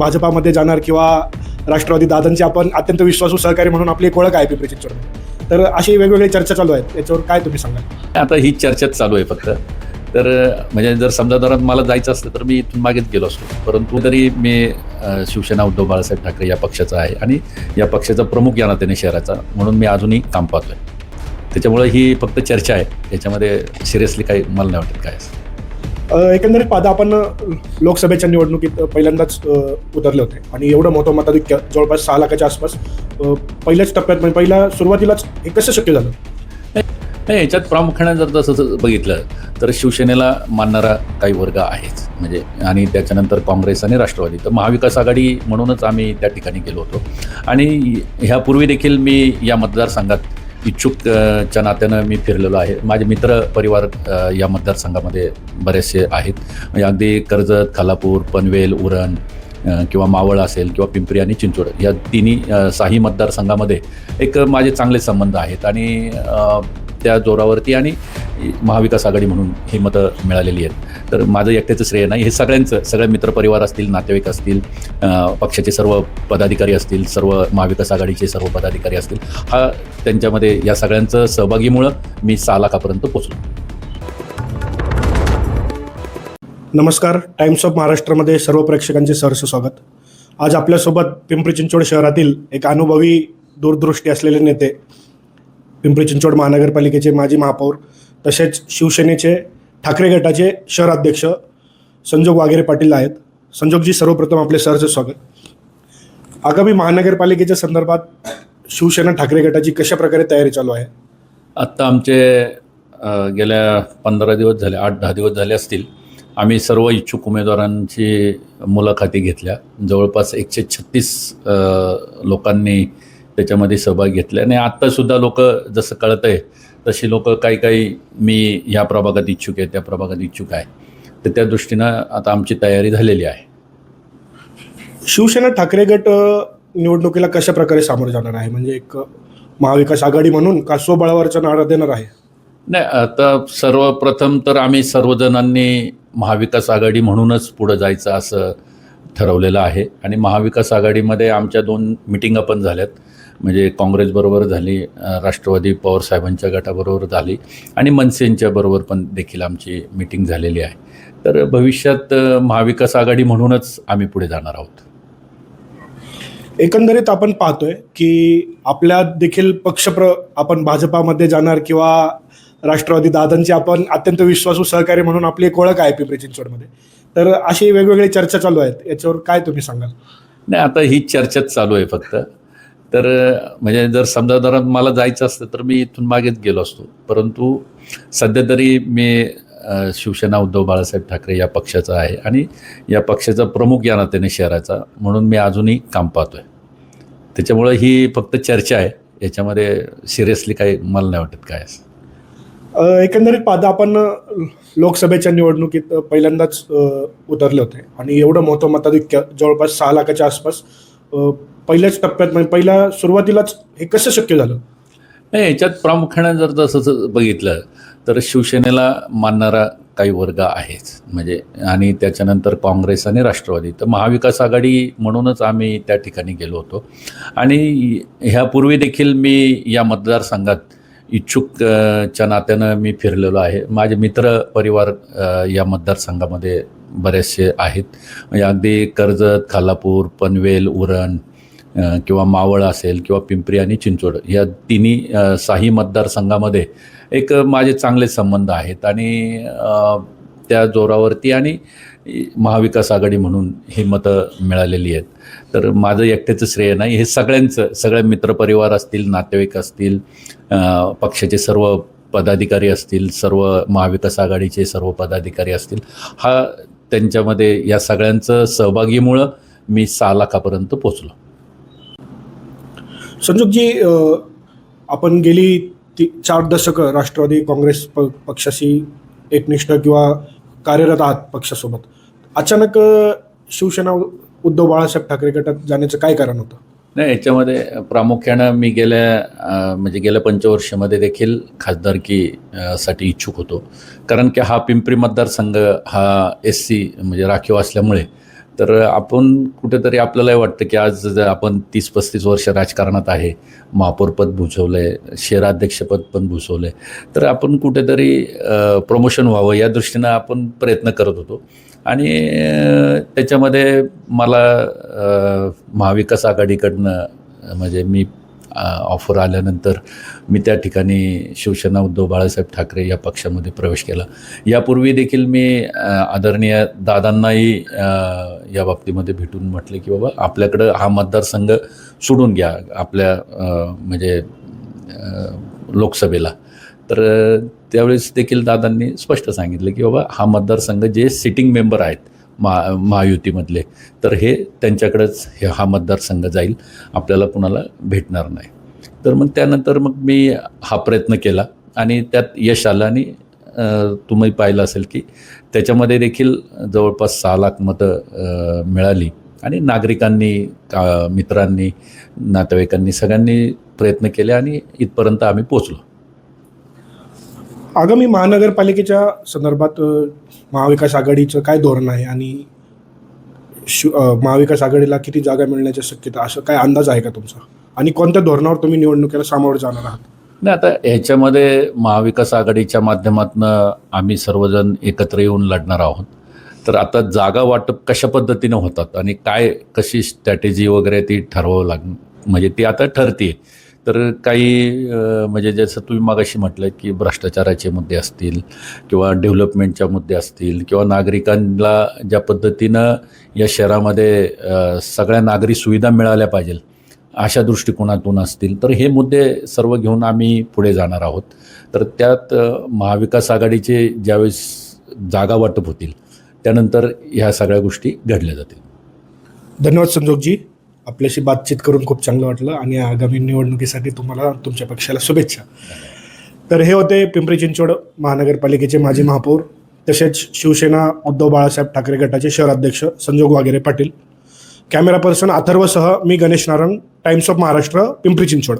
भाजपामध्ये जाणार किंवा राष्ट्रवादी दादांचे आपण अत्यंत विश्वासू सहकारी म्हणून आपली एक ओळख आहे पिंपरी चिंचवड. तर अशी वेगवेगळी चर्चा चालू आहेत. याच्यावर काय तुम्ही सांगाल? आता ही चर्चाच चालू आहे फक्त. तर म्हणजे जर समजा जर मला जायचं असलं तर मी इथून मागेच गेलो असतो. परंतु तरी मी शिवसेना उद्धव बाळासाहेब ठाकरे या पक्षाचा आहे आणि या पक्षाचा प्रमुख या नात्याने शहराचा. म्हणून मी अजूनही काम पाहतोय. त्याच्यामुळे ही फक्त चर्चा आहे. याच्यामध्ये सिरियसली काही मला नाही वाटत काय असं. एकंदरीत पादा आपण लोकसभेच्या निवडणुकीत पहिल्यांदाच उतरले होते. आणि एवढं मोठं मताधिक्य जवळपास सहा लाखाच्या आसपास पहिल्याच टप्प्यात म्हणजे पहिल्या सुरुवातीलाच हे कसं शक्य झालं? नाही याच्यात प्रामुख्याने जर तसं बघितलं तर शिवसेनेला मानणारा काही वर्ग आहेच म्हणजे आणि त्याच्यानंतर काँग्रेस आणि राष्ट्रवादी. तर महाविकास आघाडी म्हणूनच आम्ही त्या ठिकाणी गेलो होतो. आणि ह्यापूर्वी देखील मी या मतदारसंघात इच्छुक च्या नात्यानं मी फिरलेलो आहे. माझे मित्र परिवार या मतदारसंघामध्ये बरेचसे आहेत. म्हणजे अगदी कर्जत खालापूर पनवेल उरण किंवा मावळ असेल किंवा पिंपरी आणि चिंचवड या तिन्ही साही मतदारसंघामध्ये एक माझे चांगले संबंध आहेत. आणि त्या जोरावरती आणि महाविकास आघाडी म्हणून ही मतं मिळालेली आहेत. तर माझं एकट्याचं श्रेय नाही हे सगळ्यांचं सगळे मित्रपरिवार असतील नातेवाईक असतील पक्षाचे सर्व पदाधिकारी असतील सर्व महाविकास आघाडीचे सर्व पदाधिकारी असतील हा त्यांच्यामध्ये या सगळ्यांचं सहभागीमुळं मी सहा लाखापर्यंत पोचलो नमस्कार टाइम्स ऑफ महाराष्ट्रामध्ये सर्व प्रेक्षकांचे सहर्ष स्वागत. आज आपल्यासोबत पिंपरी चिंचवड शहरातील एक अनुभवी दूरदृष्टी असलेले नेते पिंपरी चिंचवड महानगरपालिकेचे माजी महापौर तसेच शिवसेनेचे ठाकरे गटाचे शहराध्यक्ष संजोग वाघेरे पाटील आहेत. संजोगजी सर्वप्रथम आपले सरचं स्वागत. आगामी महानगरपालिकेच्या संदर्भात शिवसेना ठाकरे गटाची कशा प्रकारे तयारी चालू आहे? आत्ता आमचे गेल्या पंधरा दिवस झाले आठ दहा दिवस झाले असतील आम्ही सर्व इच्छुक उमेदवारांची मुलाखती घेतल्या. जवळपास एकशे छत्तीस लोकांनी त्याच्यामध्ये सहभाग घेतला आणि आत्तासुद्धा लोक जसं कळत आहे तशी लोक काही काही मी ह्या प्रभागात इच्छुक आहे त्या प्रभागात इच्छुक आहे. तर त्या दृष्टीनं आता आमची तयारी झालेली आहे. शिवसेना ठाकरे गट निवडणुकीला कशा प्रकारे सामोरं जाणार आहे? म्हणजे एक महाविकास आघाडी म्हणून का स्वबळावरचा नारा देणार आहे? नाही आता सर्वप्रथम तर आम्ही सर्वजणांनी महाविकास आघाडी म्हणूनच पुढं जायचं असं ठरवलेलं आहे. आणि महाविकास आघाडीमध्ये आमच्या दोन मिटिंगा पण झाल्यात. म्हणजे काँग्रेसबरोबर झाली राष्ट्रवादी पवार साहेबांच्या गटाबरोबर झाली आणि मनसेंच्या बरोबर पण देखील आमची मिटिंग झालेली आहे. तर भविष्यात महाविकास आघाडी म्हणूनच आम्ही पुढे जाणार आहोत. एकंदरीत आपण पाहतोय की आपल्या देखील पक्षप्र आपण भाजपामध्ये जाणार किंवा राष्ट्रवादी दादांचे आपण अत्यंत विश्वासू सहकारी म्हणून आपली एक ओळख आहे पिंपरी चिंचवडमध्ये तर अशी वेगवेगळी चर्चा चालू आहेत. याच्यावर काय तुम्ही सांगाल? नाही आता ही चर्चाच चालू आहे फक्त. तर म्हणजे जर समजा जर मला जायचं असतं तर मी इथून मागेच गेलो असतो. परंतु सध्या तरी मी शिवसेना उद्धव बाळासाहेब ठाकरे या पक्षाचा आहे आणि या पक्षाचा प्रमुख या नात्याने शहराचा. म्हणून मी अजूनही काम पाहतो आहे त्याच्यामुळं ही फक्त चर्चा आहे. याच्यामध्ये सिरियसली काही मला नाही वाटत काय असं. एकंदरीत पाहता आपण लोकसभेच्या निवडणुकीत पहिल्यांदाच उतरले होते. आणि एवढं मोठं मताधिक्य जवळपास सहा लाखाच्या आसपास पहिल्याच टप्प्यात म्हणजे पहिल्या सुरुवातीलाच हे कसं शक्य झालं? नाही याच्यात प्रामुख्याने जर तसंच बघितलं तर शिवसेनेला मानणारा काही वर्ग आहेच. म्हणजे आणि त्याच्यानंतर काँग्रेस आणि राष्ट्रवादी. तर महाविकास आघाडी म्हणूनच आम्ही त्या ठिकाणी गेलो होतो. आणि ह्यापूर्वी देखील मी या मतदारसंघात इच्छुक च्या नात्यानं मी फिरलेलो आहे. माझे मित्र परिवार या मतदारसंघामध्ये बरेचसे आहेत. म्हणजे अगदी कर्जत खालापूर पनवेल उरण किंवा मावळ असेल किंवा पिंपरी आणि चिंचवड या तिन्ही साही मतदारसंघामध्ये एक माझे चांगले संबंध आहेत. आणि त्या जोरावरती आणि महाविकास आघाडी म्हणून ही मतं मिळालेली आहेत. तर माझं एकट्याचं श्रेय नाही. हे सगळ्यांचं सगळे मित्रपरिवार असतील नातेवाईक असतील पक्षाचे सर्व पदाधिकारी असतील सर्व महाविकास आघाडीचे सर्व पदाधिकारी असतील हा त्यांच्यामध्ये या सगळ्यांचं सहभागीमुळं मी सहा लाखापर्यंत पोचलो संजोगजी आपण गेली ती चार दशकं राष्ट्रवादी काँग्रेस प पक्षाशी एकनिष्ठ किंवा कार्यरत आहात पक्षासोबत. अचानक शिवसेना उद्धव बाळासाहेब ठाकरे गटात जाण्याचं काय कारण होतं? नाही याच्यामध्ये प्रामुख्यानं मी गेल्या म्हणजे गेल्या पंचवर्षामध्ये देखील खासदारकी साठी इच्छुक होतो. कारण की हा पिंपरी मतदारसंघ हा एस सी म्हणजे राखीव असल्यामुळे तर आपण कुठेतरी आपल्यालाही वाटतं की आज आपण तीस पस्तीस वर्ष राजकारणात आहे महापौरपद भूषवलं आहे शहराध्यक्षपद पण भूषवलं आहे तर आपण कुठेतरी प्रमोशन व्हावं या दृष्टीनं आपण प्रयत्न करत होतो. आणि त्याच्यामध्ये मला महाविकास आघाडीकडनं म्हणजे मी ऑफर आल्यानंतर मी त्या ठिकाणी शिवसेना उद्धव बाळासाहेब ठाकरे या पक्षामध्ये प्रवेश केला. यापूर्वी देखील मी आदरणीय दादांनाही या बाबतीमध्ये भेटून म्हटले की बाबा आपल्याकडं हा मतदारसंघ सोडून घ्या आपल्या म्हणजे लोकसभेला. तर त्यावेळेस देखील दादांनी स्पष्ट सांगितलं की बाबा हा मतदारसंघ जे सिटिंग मेंबर आहेत महा महायुतीमधले. तर हे त्यांच्याकडेच हे हा मतदारसंघ जाईल. आपल्याला कुणाला भेटणार नाही. तर मग त्यानंतर मग मी हा प्रयत्न केला आणि त्यात यश आलं आणि तुम्ही पाहिलं असेल की त्याच्यामध्ये देखील जवळपास सहा लाख मतं मिळाली. आणि नागरिकांनी का मित्रांनी नातेवाईकांनी सगळ्यांनी प्रयत्न केले आणि इथपर्यंत आम्ही पोचलो आगामी महानगरपालिकेच्या संदर्भात महाविकास आघाडीचं काय धोरण आहे आणि शिव महाविकास आघाडीला किती जागा मिळण्याची शक्यता असं काय अंदाज आहे का तुमचा? आणि कोणत्या धोरणावर तुम्ही निवडणुकीला सामोरं जाणार आहात? नाही आता ह्याच्यामध्ये महाविकास आघाडीच्या माध्यमातून आम्ही सर्वजण एकत्र येऊन लढणार आहोत. तर आता जागा वाटप कशा पद्धतीनं होतात आणि काय कशी स्ट्रॅटेजी वगैरे ती ठरवावं लाग म्हणजे ती आता ठरते तर काही म्हणजे जसं तुम्ही मागाशी म्हटलं की भ्रष्टाचाराचे मुद्दे असतील किंवा डेव्हलपमेंटच्या मुद्दे असतील किंवा नागरिकांना ज्या पद्धतीनं या शहरामध्ये सगळ्या नागरी सुविधा मिळाल्या पाहिजे अशा दृष्टिकोनातून असतील तर हे मुद्दे सर्व घेऊन आम्ही पुढे जाणार आहोत. तर त्यात महाविकास आघाडीचे ज्यावेळेस जागा वाटप होतील त्यानंतर ह्या सगळ्या गोष्टी घडल्या जातील. धन्यवाद संजोगजी. आपल्याशी बातचीत करून खूप चांगलं वाटलं आणि आगामी निवडणुकीसाठी तुम्हाला तुमच्या पक्षाला शुभेच्छा. तर हे होते पिंपरी चिंचवड महानगरपालिकेचे माजी महापौर तसेच शिवसेना उद्धव बाळासाहेब ठाकरे गटाचे शहराध्यक्ष संजोग वागेरे पाटील. कॅमेरा पर्सन अथर्वसह मी गणेश नारंग टाइम्स ऑफ महाराष्ट्र पिंपरी चिंचवड.